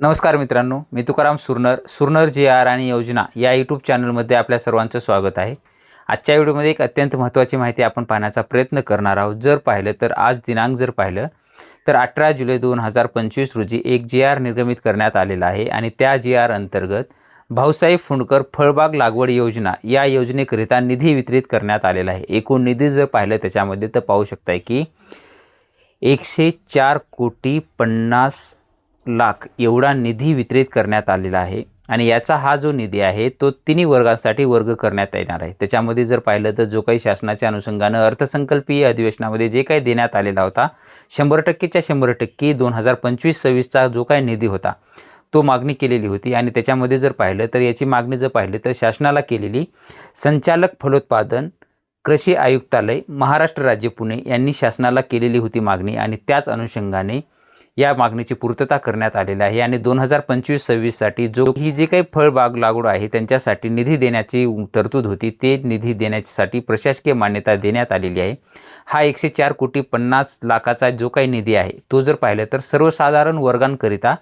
नमस्कार मित्रांनो मी तुकाराम सुरनर सुरनर जी आर आणि योजना या यूट्यूब चॅनलमध्ये आपल्या सर्वांचं स्वागत आहे. आजच्या व्हिडिओमध्ये एक अत्यंत महत्त्वाची माहिती आपण पाहण्याचा प्रयत्न करणार आहोत. जर पाहिलं तर आज दिनांक जर पाहिलं तर अठरा जुलै दोन हजार पंचवीस रोजी एक जी आर निर्गमित करण्यात आलेला आहे आणि त्या जी आर अंतर्गत भाऊसाहेब फुंडकर फळबाग लागवड योजना या योजनेकरिता निधी वितरित करण्यात आलेला आहे. एकूण निधी जर पाहिलं त्याच्यामध्ये तर पाहू शकताय की एकशे चार कोटी पन्नास लाख एवढा निधी वितरित करण्यात आलेला आहे. आणि याचा हा जो निधी आहे तो तिन्ही वर्गांसाठी वर्ग करण्यात येणार आहे. त्याच्यामध्ये जर पाहिलं तर जो काही शासनाच्या अनुषंगानं अर्थसंकल्पीय अधिवेशनामध्ये जे काही देण्यात आलेला होता शंभर टक्केच्या शंभर टक्के दोन हजार पंचवीस सव्वीसचा जो काही निधी होता तो मागणी केलेली होती. आणि त्याच्यामध्ये जर पाहिलं तर याची मागणी जर पाहिलं तर शासनाला केलेली संचालक फलोत्पादन कृषी आयुक्तालय महाराष्ट्र राज्य पुणे यांनी शासनाला केलेली होती मागणी. आणि त्याच अनुषंगाने या मागणीची पूर्तता करण्यात आलेली आहे. आणि दोन हजार पंचवीस सव्वीससाठी जो ही जे काही फळबाग लागवड आहे त्यांच्यासाठी निधी देण्याची तरतूद होती. ते निधी देण्यासाठी प्रशासकीय मान्यता देण्यात आलेली आहे. हा एकशे चार कोटी पन्नास लाखाचा जो काही निधी आहे तो जर पाहिलं तर सर्वसाधारण वर्गांकरिता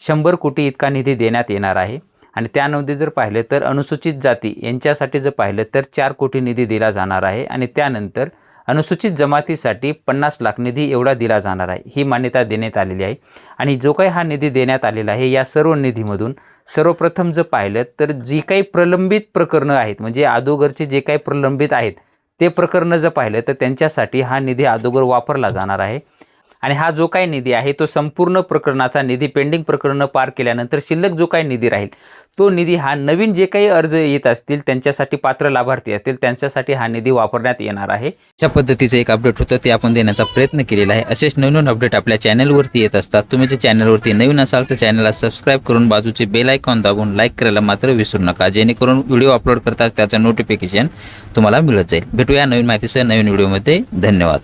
शंभर कोटी इतका निधी देण्यात येणार आहे. आणि त्यामध्ये जर पाहिलं तर अनुसूचित जाती यांच्यासाठी जर पाहिलं तर चार कोटी निधी दिला जाणार आहे. आणि त्यानंतर अनुसूचित जमातीसाठी पन्नास लाख निधी एवढा दिला जाणार आहे. ही मान्यता देण्यात आलेली आहे. आणि जो काही हा निधी देण्यात आलेला आहे या सर्व निधीमधून सर्वप्रथम जर पाहिलं तर जी काही प्रलंबित प्रकरणं आहेत म्हणजे अगोदरचे जे काही प्रलंबित आहेत ते प्रकरणं जर पाहिलं तर त्यांच्यासाठी हा निधी अगोदर वापरला जाणार आहे. आणि हा जो काही निधी आहे तो संपूर्ण प्रकरणाचा निधी पेंडिंग प्रकरणं पार केल्यानंतर शिल्लक जो काही निधी राहील तो निधी हा नवीन जे काही अर्ज येत असतील त्यांच्यासाठी पात्र लाभार्थी असतील त्यांच्यासाठी हा निधी वापरण्यात येणार आहे. अशा पद्धतीचं एक अपडेट होतं ते आपण देण्याचा प्रयत्न केलेला आहे. असेच नवीन अपडेट आपल्या चॅनलवरती येत असतात. तुम्ही जे चॅनलवरती नवीन असाल तर चॅनलला सबस्क्राईब करून बाजूचे बेल आयकॉन दाबून लाईक करायला मात्र विसरू नका. जेणेकरून व्हिडिओ अपलोड करतात त्याचं नोटिफिकेशन तुम्हाला मिळत जाईल. भेटूया नवीन माहितीसह नवीन व्हिडिओमध्ये धन्यवाद.